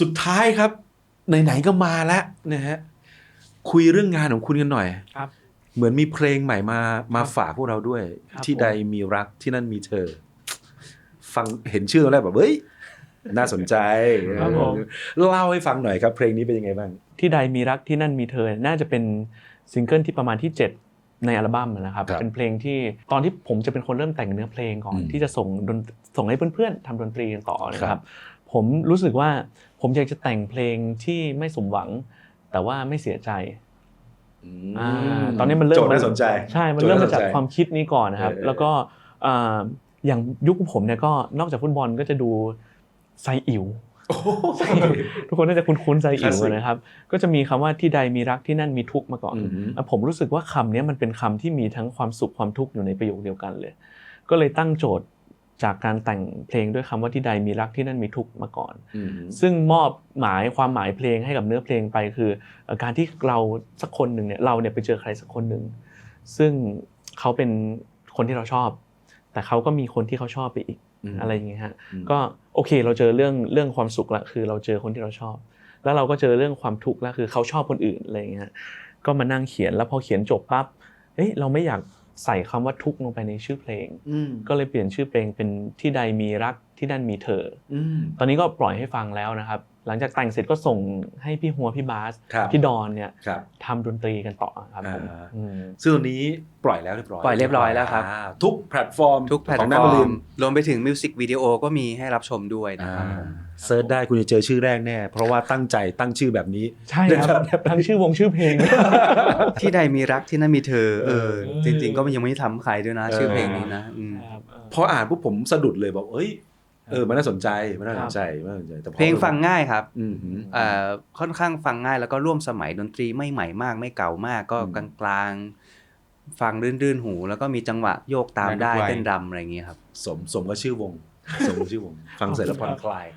สุดท้ายครับ ไหนๆก็มาแล้วนะฮะคุยเรื่องงานของคุณกันหน่อยครับ เหมือนมีเพลงใหม่มามาฝากพวกเราด้วย ครับที่ผม ใดมีรักที่นั่นมีเธอ ฟังเห็นชื่อตอนแรกแบบเฮ้ยน่าสนใจครับผม เล่าให้ฟังหน่อยครับ เพลงนี้เป็นยังไงบ้าง ที่ใดมีรักที่นั่นมีเธอ น่าจะเป็นซิงเกิลที่ประมาณที่ 7 ในอัลบั้มนะครับ ครับเป็นเพลงที่ตอนที่ผมจะเป็นคนเริ่มแต่งเนื้อเพลงก่อน อืมที่จะส่งดนส่งให้เพื่อนๆทำดนตรีกันต่อนะคครัรับ บ ผมรู้สึกว่า ผมอยากจะแต่งเพลงที่ไม่สมหวัง แต่ว่าไม่เสียใจอ่าตอนนี้มันเริ่มโจทย์น่าสนใจใช่มันเริ่มมาจากโจทย์น่สนใจความคิดนี้ก่อนนะครับเออแล้วก็อ่าอย่างยุคผมเนี่ยก็นอกจากฟุตบอลก็จะดูไซอิ๋วโอ้โหทุกคนน่าจะคุ้นๆไซอิ๋ว Classic นะครับ ก็จะมีคำว่าที่ใดมีรักที่นั่นมีทุกข์มาก่อนอือหือแล้วผมรู้สึกว่าคำเนี้ยมันเป็นคำที่มีทั้งความสุขความทุกข์อยู่ในประโยคเดียวกันเลย ก็เลยตั้งโจทย์ จากการแต่งเพลงด้วยคำว่าที่ใดมีรักที่นั่นมีทุกข์มาก่อนอืมซึ่งมอบหมายความหมายเพลงให้กับเนื้อเพลงไปคือเอ่อการที่เราสักคนหนึ่งเนี่ยเราเนี่ยไปเจอใครสักคนหนึ่งซึ่งเขาเป็นคนที่เราชอบ แต่เขาก็มีคนที่เขาชอบไปอีกมอะไรอย่างเงี้ยฮะอืมก็โอเคเราเจอเรื่องเรื่องความสุขละคือเราเจอคนที่เราชอบ แล้วเราก็เจอเรื่องความทุกข์ละคือเขาชอบคนอื่นอะไรอย่างเงี้ยก็มานั่งเขียนแล้วพอเขียนจบปั๊บเอ้ยเราไม่อยาก ใส่คำว่าทุกข์ลงไปในชื่อเพลงอืมก็เลยเปลี่ยนชื่อเพลงเป็นที่ใดมีรักที่นั่นมีเธออืมตอนนี้ก็ปล่อยให้ฟังแล้วนะครับ หลังจากแต่งเสร็จก็ส่งให้พี่หัวพี่บาสครับพี่ดอนเนี่ยครับทำดนตรีกันต่อครับผมอ่าอืมซึ่งตอนนี้ปล่อยแล้วเรียบร้อยปล่อยเรียบร้อยแล้วครับาทุกแพลตฟอร์มทุกแพลตของฟนักอดนตร์มรวมไปถึงมิวสิกวิดีโอก็มีให้รับชมด้วยนะอ่าครับเซิร์ชได้คุณจะเจอชื่อแรกแน่ เพราะว่าตั้งใจตั้งชื่อแบบนี้ใช่ครับทั้งชื่อวงชื่อเพลง ที่ใดมีรักที่นั่นมีเธอเออเออจริง ๆ ก็ยังไม่ได้ทำใครด้วยนะเออชื่อเพลงนี้นะอืมครับพออ่านปุ๊บผมสะดุดเลยบอกเอ้ย เออมันน่าสนใจมันน่าสนใจมันน่าสนใจแต่พอเพลงฟังง่ายครับอืมหืมเอ่อค่อนข้างฟังง่ายแล้วก็ร่วมสมัยดนตรีไม่ใหม่มาก ไม่เก่ามากก็อืมกลางๆฟังรื่นๆหู แล้วก็มีจังหวะโยกตามได้ได้ด้วยเต้นรำอะไรอย่างเงี้ยครับ สมสมกับชื่อวงสมกับชื่อวงฟังเสร็จแล้วผ่อนคลาย